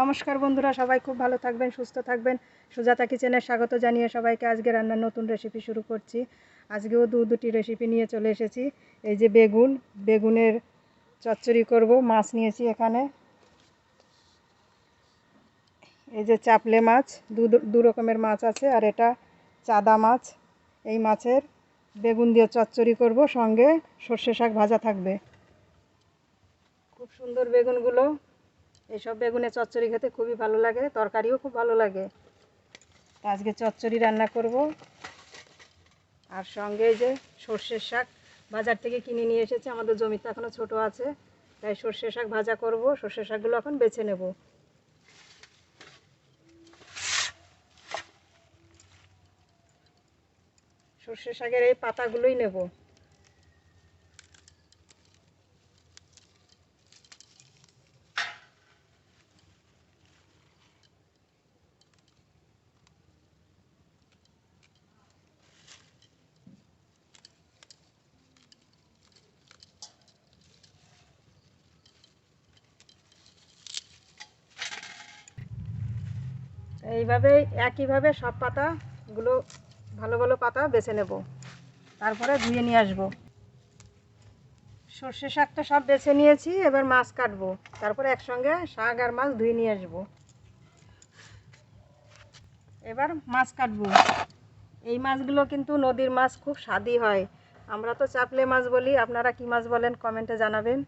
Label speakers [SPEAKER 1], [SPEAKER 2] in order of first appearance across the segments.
[SPEAKER 1] নমস্কার বন্ধুরা, সবাই খুব ভালো থাকবেন, সুস্থ থাকবেন। সুজাতা কিচেনে স্বাগত জানিয়ে সবাইকে আজকে রান্নার নতুন রেসিপি শুরু করছি। আজকেও দু দুটি রেসিপি নিয়ে চলে এসেছি। এই যে বেগুন, বেগুনের চচ্চড়ি করব, মাছ নিয়েছি এখানে। এই যে চাপলে মাছ দু দু রকমের মাছ আছে, আর এটা চাদা মাছ। এই মাছের বেগুন দিয়ে চচ্চড়ি করব, সঙ্গে সর্ষে শাক ভাজা থাকবে। খুব সুন্দর বেগুনগুলো। এইসব বেগুনের চচ্চড়ি খেতে খুবই ভালো লাগে, তরকারিও খুব ভালো লাগে। আজকে চচ্চড়ি রান্না করব। আর সঙ্গে যে সর্ষের শাক বাজার থেকে কিনে নিয়ে এসেছে, আমাদের জমিতে এখনও ছোট আছে, তাই সর্ষে শাক ভাজা করব সর্ষে শাকগুলো এখন বেছে নেব। সর্ষে শাকের এই পাতাগুলোই নেব। এইভাবে একইভাবে সব পাতাগুলো ভালো ভালো পাতা বেছে নেব। তারপরে ধুয়ে নিয়ে আসব। সর্ষে শাক তো সব বেছে নিয়েছি, এবার মাছ কাটবো। তারপরে একসঙ্গে শাক আর মাছ ধুয়ে নিয়ে আসব। এবার মাছ কাটবো। এই মাছগুলো কিন্তু নদীর মাছ, খুব স্বাদই হয়। আমরা তো চাপলে মাছ বলি, আপনারা কি মাছ বলেন কমেন্টে জানাবেন।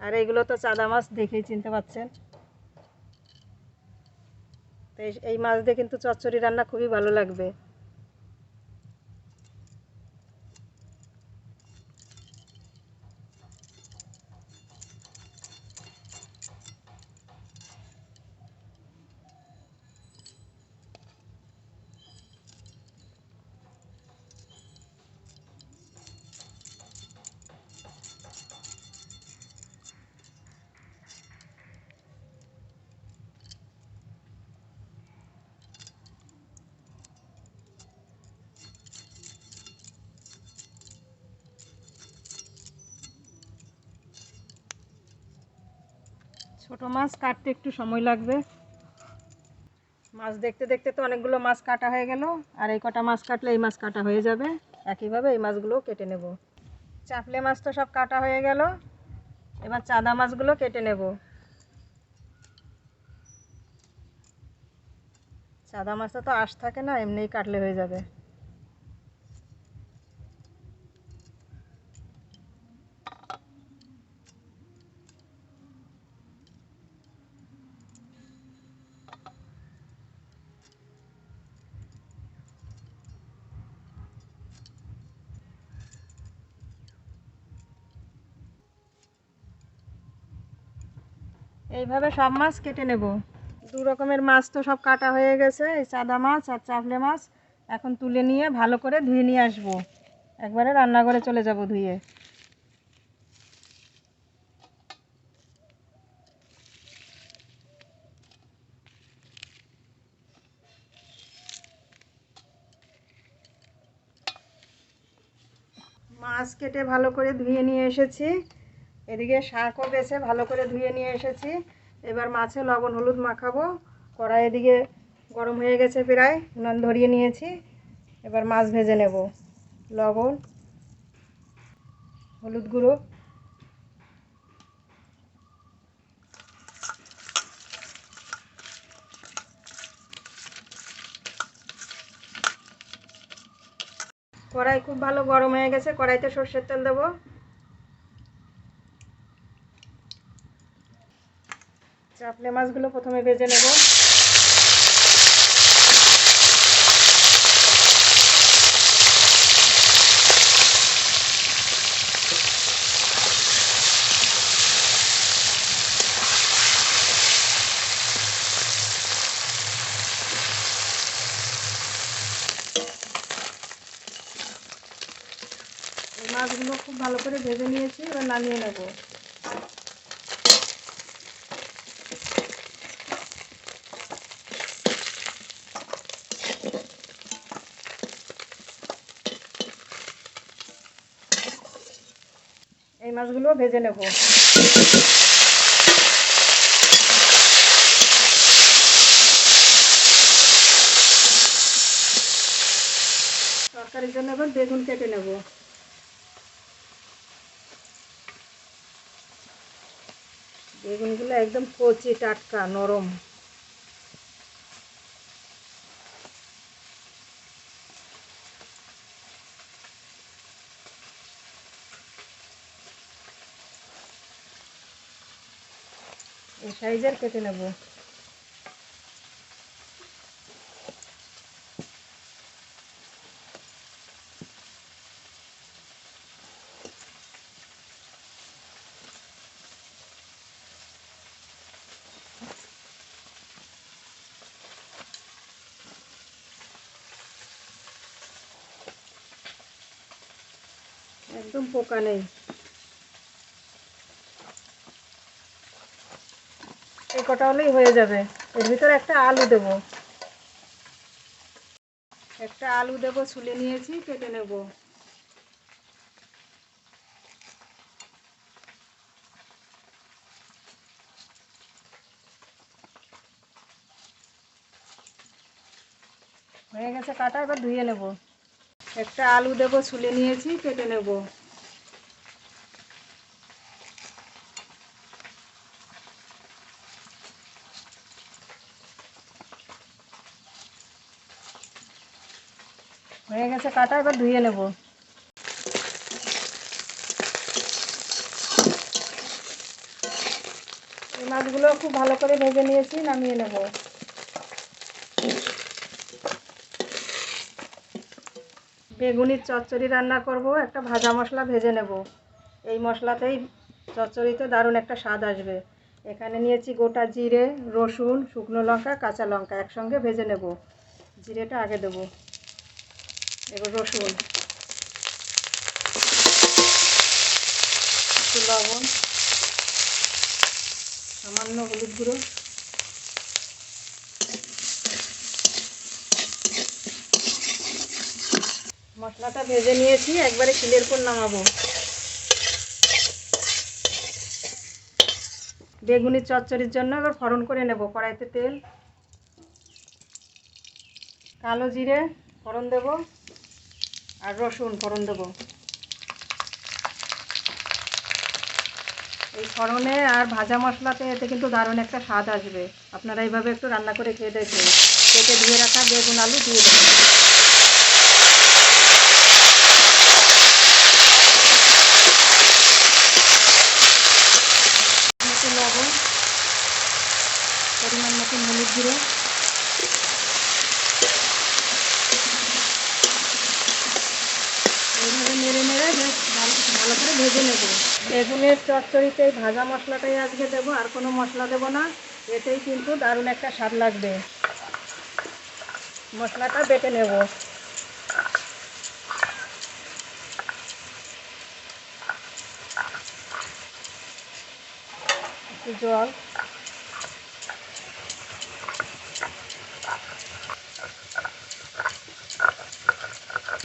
[SPEAKER 1] আর এইগুলো তো চাদা মাছ দেখেই চিনতে পাচ্ছেন। তো এই- মাছ দিয়ে কিন্তু চচ্চড়ি রান্না খুবই ভালো লাগবে। ছোট মাছ কাটতে একটু সময় লাগবে। মাছ দেখতে দেখতে তো অনেকগুলো মাছ কাটা হয়ে গেল, আর এই কটা মাছ কাটলে এই মাছ কাটা হয়ে যাবে। একইভাবে এই মাছগুলো কেটে নেব। চাপলে মাছ তো সব কাটা হয়ে গেল, এবার চাদা মাছগুলো কেটে নেব। চাদা মাছটা তো আশ থাকে না, এমনিই কাটলে হয়ে যাবে। এইভাবে সব মাছ কেটে নেব। দু রকমের মাছ তো সব কাটা হয়ে গেছে, এই চাদা মাছ আর চাপলে মাছ। এখন তুলে নিয়ে ভালো করে ধুয়ে নিয়ে আসব। একবারে রান্নাঘরে চলে যাব ধুয়ে। মাছ কেটে ভালো করে ধুয়ে নিয়ে এসেছি। এদিকে শাকও বেছে ভালো করে ধুয়ে নিয়ে এসেছি। এবার মাছে লবণ, হলুদ মাখাবো। কড়াই এদিকে গরম হয়ে গেছে প্রায় উনান ধরিয়ে নিয়েছি। এবার মাছ ভেজে নেব। লবণ, হলুদ গুঁড়ো। কড়াই খুব ভালো গরম হয়ে গেছে, কড়াইতে সর্ষের তেল দেবো। চাপলে মাছগুলো প্রথমে ভেজে নেব। মাছগুলো খুব ভালো করে ভেজে নিয়েছি এবার নামিয়ে নেব। মাছগুলো ভেজে নেব। তরকারির জন্য এবার বেগুন কেটে নেব। বেগুনগুলো একদম কচি টাটকা নরম। এই সাইজের কেটে নেব। একদম পোকা নেই। কটা হলেই হয়ে যাবে। এর ভিতরে একটা আলু দেব। একটা আলু দেব, ছুলে নিয়েছি, কেটে নেব। হয়ে গেছে কাটা, এবার ধুয়ে নেব। একটা আলু দেব, ছুলে নিয়েছি, কেটে নেব। হয়ে গেছে কাটা, এবার ধুয়ে নেব। এই মাছগুলো খুব ভালো করে ভেজে নিয়েছি, নামিয়ে নেব। বেগুনির চচ্চড়ি রান্না করব, একটা ভাজা মশলা ভেজে নেব। এই মশলাতেই চচ্চড়িতে দারুণ একটা স্বাদ আসবে। এখানে নিয়েছি গোটা জিরে, রসুন, শুকনো লঙ্কা, কাঁচা লঙ্কা একসঙ্গে ভেজে নেব। জিরেটা আগে দেবো। এবার রসুন। লবণ, সামান্য হলুদ গুঁড়ো। মশলাটা ভেজে নিয়েছি, একবারে শিলের পর নামাবো। বেগুনি চচ্চড়ির জন্য এবার ফড়ন করে নেব, কড়াইতে তেল। কালো জিরে ফোড়ন দেব। আর রসুন ফোড়ন দেব। এই ফোড়নে আর ভাজা মশলাতে এতে কিন্তু দারুণ একটা স্বাদ আসবে। আপনারা এইভাবে একটু রান্না করে খেয়ে দেখবেন কেটে ধুয়ে রাখা বেগুন আলু দিয়ে দেবেন। পরিমাণ মতন হলুদ গুঁড়ো এইভাবে নেড়ে নেড়ে বেশ ভালো ভালো করে ভেজে নেব বেগুনের চচ্চড়িতে ভাজা মশলাটাই আজকে দেবো, আর কোনো মশলা দেবো না। এতেই কিন্তু দারুণ একটা স্বাদ লাগবে। মশলাটা বেটে নেব। জল।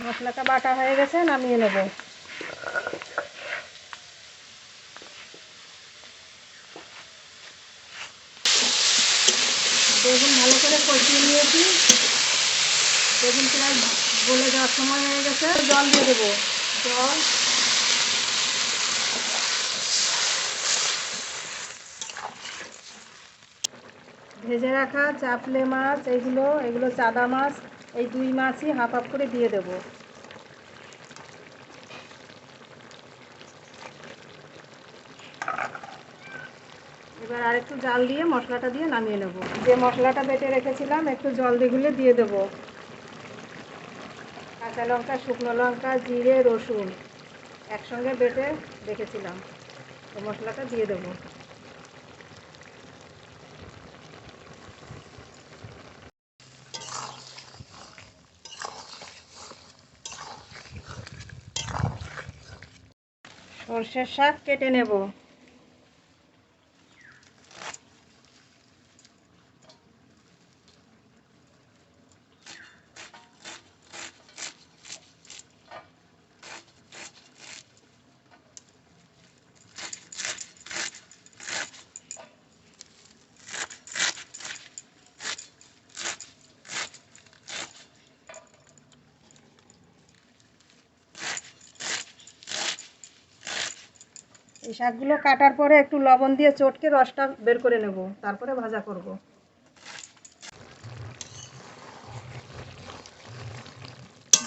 [SPEAKER 1] মশলাটা বাটা হয়ে গেছে, নামিয়ে নেব বেগুন ভালো করে কষিয়ে নিয়েছি। বেগুন প্রায় গলে যাওয়ার সময় হয়ে গেছে। জল দিয়ে দেবো। জল। ভেজে রাখা চাপলে মাছ, এইগুলো এগুলো চাদা মাছ, এই দুই মাছই হাফ হাফ করে দিয়ে দেব। এবার আর একটু জাল দিয়ে মশলাটা দিয়ে নামিয়ে নেব। যে মশলাটা বেটে রেখেছিলাম, একটু জল দিয়ে দিয়ে দেবো। কাঁচা লঙ্কা, শুকনো লঙ্কা, জিরে, রসুন একসঙ্গে বেটে রেখেছিলাম। তো মশলাটা দিয়ে দেবো। সর্ষের শাক কেটে নেব। এই শাকগুলো কাটার পরে একটু লবণ দিয়ে চটকে রসটা বের করে নেব, তারপরে ভাজা করব।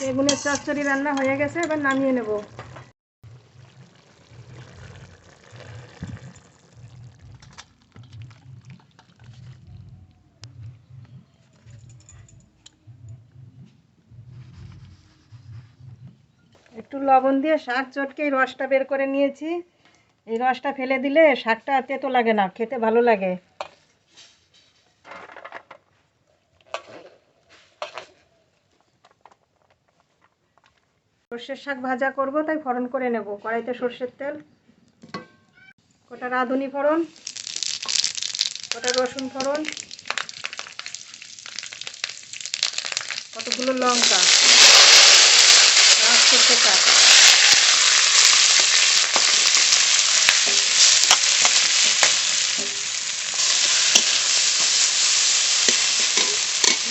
[SPEAKER 1] বেগুনের চচ্চড়ি রান্না হয়ে গেছে, এবার নামিয়ে নেব। একটু লবণ দিয়ে শাক চটকে রসটা বের করে নিয়েছি। এই রসটা ফেলে দিলে শাকটা তেতো লাগে না, খেতে ভালো লাগে। সর্ষের শাক ভাজা করব, তাই ফোড়ন করে নেব। কড়াইতে সর্ষের তেল, কটা রাঁধুনি ফোড়ন, কটা রসুন ফোড়ন, কতগুলো লঙ্কা আর সর্ষের শাক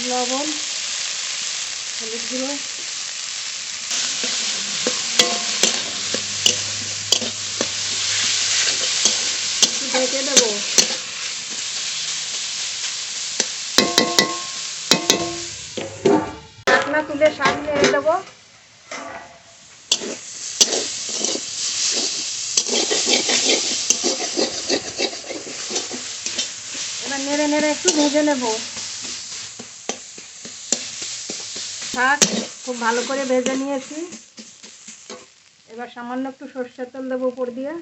[SPEAKER 1] লবণ, হলুদ গুঁড়ো। ঢেকে দেবো। ঢাকনা তুলে শাক নেড়ে দেবো। নেড়ে নেড়ে একটু ভেজে নেব। শাক খুব ভালো করে ভেজে নিয়েছি। এবার সামান্য একটু সর্ষের তেল দেবো উপর দিয়ে।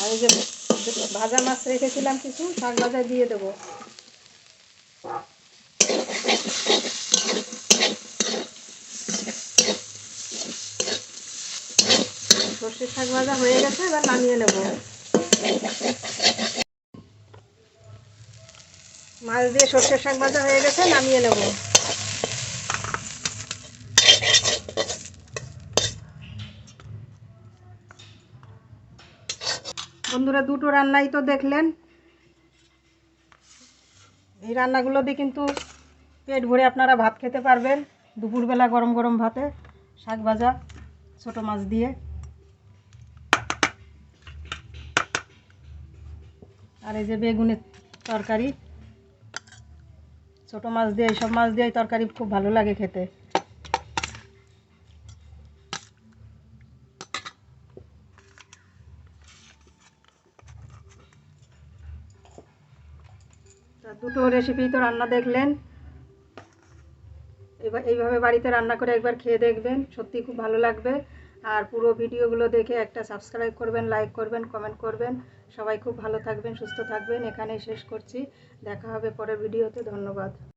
[SPEAKER 1] আর এই যে ভাজা মাছ রেখেছিলাম কিছু, শাক ভাজা দিয়ে দেবো। সর্ষের শাক ভাজা হয়ে গেছে, এবার নামিয়ে নেব। মাছ দিয়ে সর্ষের শাক ভাজা হয়ে গেছে, নামিয়ে নেব। বন্ধুরা, দুটো রান্নাই তো দেখলেন। এই রান্নাগুলো দিয়ে কিন্তু পেট ভরে আপনারা ভাত খেতে পারবেন। দুপুরবেলা গরম গরম ভাতে শাক ভাজা, ছোটো মাছ দিয়ে। আর এই যে বেগুনের তরকারি। ছোটো মাছ দিয়ে, এইসব মাছ দিয়ে তরকারি খুব ভালো লাগে খেতে। দুটো রেসিপি তো রান্না দেখলেন। এবার এইভাবে বাড়িতে রান্না করে একবার খেয়ে দেখবেন, সত্যি খুব ভালো লাগবে। আর পুরো ভিডিওগুলো দেখে একটা সাবস্ক্রাইব করবেন লাইক করবেন কমেন্ট করবেন। সবাই খুব ভালো থাকবেন সুস্থ থাকবেন। এখানেই শেষ করছি। দেখা হবে পরের ভিডিওতে। ধন্যবাদ।